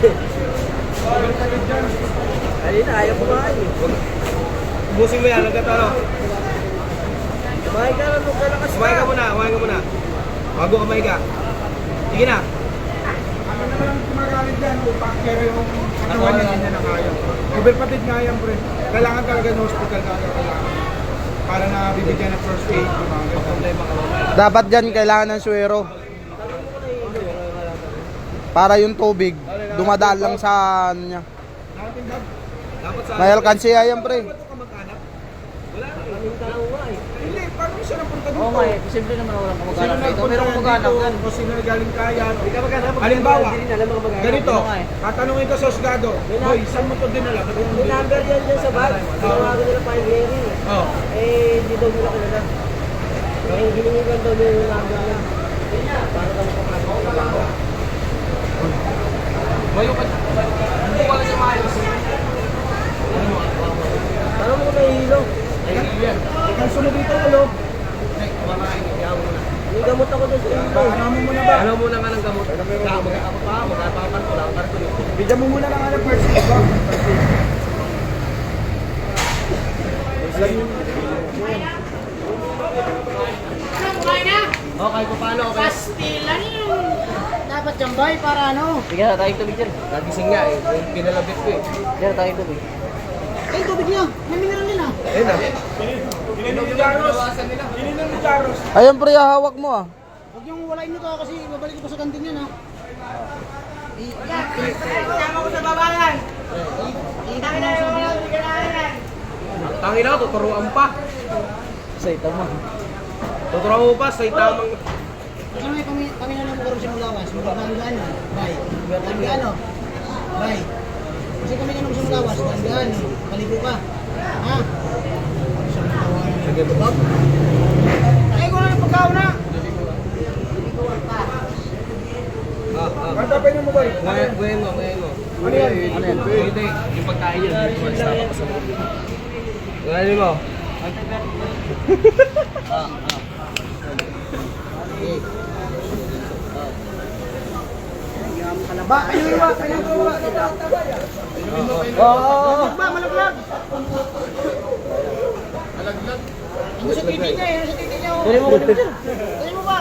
Ayun na, ayaw kumain. Busing mo yan, hanggat ano? Kumain ka lang, huwag ka lang kasi. Kumain ka muna, kumain ka muna. Bago kumain ka. Sige na. Ano na lang kumagalit yan, upak, pero yung ano, katawan niya, hindi na kaya. Overpatid nga yan, pre. Kailangan talaga ng hospital talaga. Para na bibigyan ng first aid. Dapat dyan, kailangan ng suero. Para yung tubig, dumadaan lang sa ano niya. Natin ba? Dapat sa... May alkansiya yan pre. Eh. Hindi, paano siya napunta dito? Oo nga eh, posible naman Sino kamag-anak dito. Meron kamag-anak yan. Kung sino galing kaya. Hindi ka maghanap. Halimbawa, ganito, eh. tatanungin ka sa Osgado, Boy, saan mo to dinala? May number yan dyan sa bag. Tinawagan nila pa yung hearing. Oh. Eh, hindi daw nila kilala. Eh, hiningigan daw nila yung number niya. Para daw makapasok. Bayo ka. Hindi ko alam sa maayos. Parang mo may hilo. Ikaw sunod dito, ulo. May gamot ako doon sa hilo. Ano mo muna ba? Ano muna nga ng gamot? Kaya mag-apa pa, mag-apapan ko lang. Bigyan mo muna ng ano, first aid ba? Okay, paano, okay. Pastilan yun. Dapat jambay para ano. Bigyan na tayong tubig dyan. Nagising nga eh. Yung Pinalabit ko eh. Bigyan na tayong tubig. Ay, tubig niya. May mineral nila. Ayun na. Ininom ni Jaros. Ininom ni Jaros. Ayun pre, hawak mo ah. Huwag yung walain nyo to kasi babalik ko sa kantin yan ha. Tangin na, tuturuan pa. Sa ito mo. Tuturuan mo pa sa tamang... Ano may kami, kami na lang siya mulawas. Magkakanggaan ano? Bay. Magkakanggaan ano? Bay. Kasi kami na lang siya mulawas. Magkakanggaan. Paligo ka. Ha? Sige, Bob. Ay, ko na ng pagkaw na. Ah, ah. Kantapin mo ba? Ngayon, ngayon mo, ngayon mo. Ano yan? Ano yan? Hindi, yung pagkain yun. Hindi mo stop ako sa mga. Ba, ayun ba? Ayun ba? Oo. Ba, malaglag. Malaglag? Ano sa titi niya? Ano sa titi niya? Dali mo ko dito. Dali mo ba?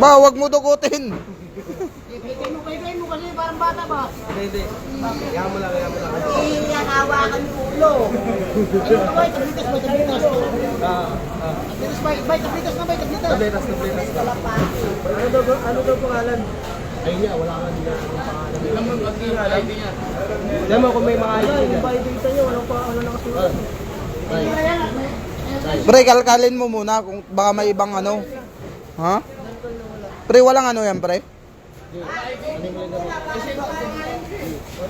Ba? Wag mo dugutin. Ipitay mo, kayo mo kasi parang bata ba? Hindi, hindi. Kaya mo lang, kaya mo lang. Iyan, hawakan yung ulo. Ayun ba? Tablitas ba? Tablitas. Ah, ah. Tablitas ba? Bay, tablitas na ba? Tablitas. Tabletas, tabletas. Ano daw, ano daw pangalan? Ayun niya, wala ka nila ang pangalan. Alam mo, hindi nga alam. Alam mo kung may mga ID yung niya. bayad dito nyo. Anong pa, ano nakasulat? Pre, kalkalin mo muna kung baka may ibang ano. Ha? Pre, walang ano yan pre?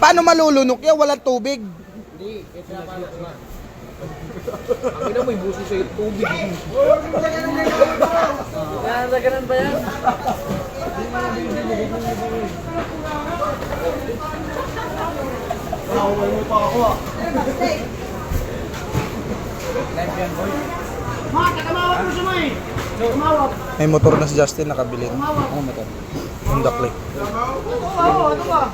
Paano malulunok yan? Walang tubig. Ang ina mo, ibuso sa'yo tubig. Yan, sa ganun ba yan? Ma, takamawak mo siya mo eh. Tumawak. May motor na si Justin nakabili. Tumawak. Ano motor? Honda Click. Oo, ano ba?